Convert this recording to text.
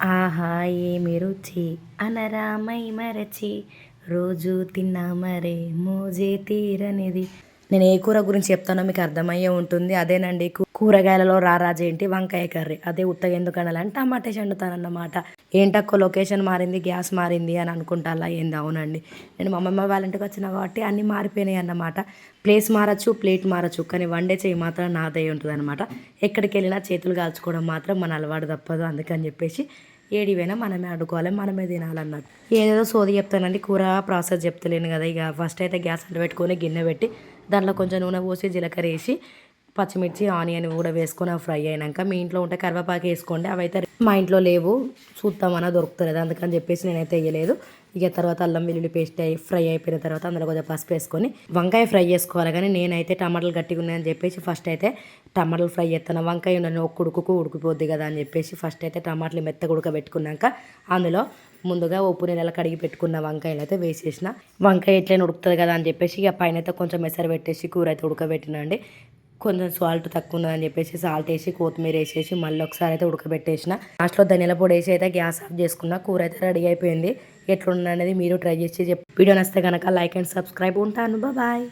ఆహా ఏమి రుచి అనరామై మరచి. రోజు తిన్నా మరే మోజే తీరనిది. నేను ఏ కూర గురించి చెప్తానో మీకు అర్థమయ్యే ఉంటుంది. అదేనండి కూరగాయలలో రారాజు ఏంటి? వంకాయ కర్రీ. అదే ఉత్తగా ఎందుకు అనాలని టమాటా వండుతానన్నమాట ఏంటక్కో లొకేషన్ మారింది గ్యాస్ మారింది అని అనుకుంటా అలా ఏంది? అవునండి. నేను మా అమ్మమ్మ వాళ్ళ ఇంటికి వచ్చిన కాబట్టి అన్నీ మారిపోయినాయి అన్నమాట. ప్లేస్ మారచ్చు ప్లేట్ మారచ్చు కానీ వండే చేయి మాత్రం నాదే ఉంటుంది అనమాట ఎక్కడికి వెళ్ళినా చేతులు కాల్చుకోవడం మాత్రం మన అలవాటు తప్పదు అందుకని చెప్పేసి ఏడివైనా మనమే అడుకోవాలి మనమే తినాలన్నట్టు. ఏదేదో సోది చెప్తానండి కూర ప్రాసెస్ చెప్తలేను కదా. ఇక ఫస్ట్ అయితే గ్యాస్ అంట పెట్టుకొని గిన్నె పెట్టి దాంట్లో కొంచెం నూనె పోసి జీలకర్ర వేసి పచ్చిమిర్చి ఆనియన్ కూడా వేసుకొని ఫ్రై అయినాక మీ ఇంట్లో ఉంటే కరివేపాకు వేసుకోండి. అవి అయితే మా ఇంట్లో లేవు. చూద్దామన్నా దొరుకుతలేదు. అందుకని చెప్పేసి నేనైతే వేయలేదు. ఇక తర్వాత అల్లం వెల్లుల్లి పేస్ట్ అయి ఫ్రై అయిపోయిన తర్వాత అందులో కొంచెం పసుపు వేసుకొని వంకాయ ఫ్రై చేసుకోవాలి. కానీ నేనైతే టమాటాలు గట్టిగా ఉన్నాయని చెప్పేసి ఫస్ట్ అయితే టమాటాలు ఫ్రై చేస్తాను. వంకాయ ఉండని ఒక్క ఉడుకుకు ఉడికిపోద్ది కదా అని చెప్పేసి ఫస్ట్ అయితే టమాటాలు మెత్తగా ఉడకబెట్టుకున్నాక అందులో ముందుగా ఉప్పు నీళ్ళలో కడిగి పెట్టుకున్న వంకాయలు అయితే వేసేసిన. వంకాయ ఎట్లయినా ఉడుకుతుంది కదా అని చెప్పేసి ఇక పైన అయితే కొంచెం మెసరు పెట్టేసి కూర అయితే ఉడకబెట్టినండి కొంచెం సాల్ట్ తక్కువ ఉన్నదని చెప్పేసి సాల్ట్ వేసి కొత్తిమీర వేసేసి మళ్ళీ ఒకసారి అయితే ఉడకబెట్టేసిన. లాస్ట్లో ధనియాల పొడి వేసి అయితే గ్యాస్ ఆఫ్ చేసుకున్న. కూర అయితే రెడీ అయిపోయింది. ఎట్లుండదు అనేది మీరు ట్రై చేసి చెప్ వీడియో నచ్చితే కనుక లైక్ అండ్ సబ్స్క్రైబ్ ఉంటాను. బాయ్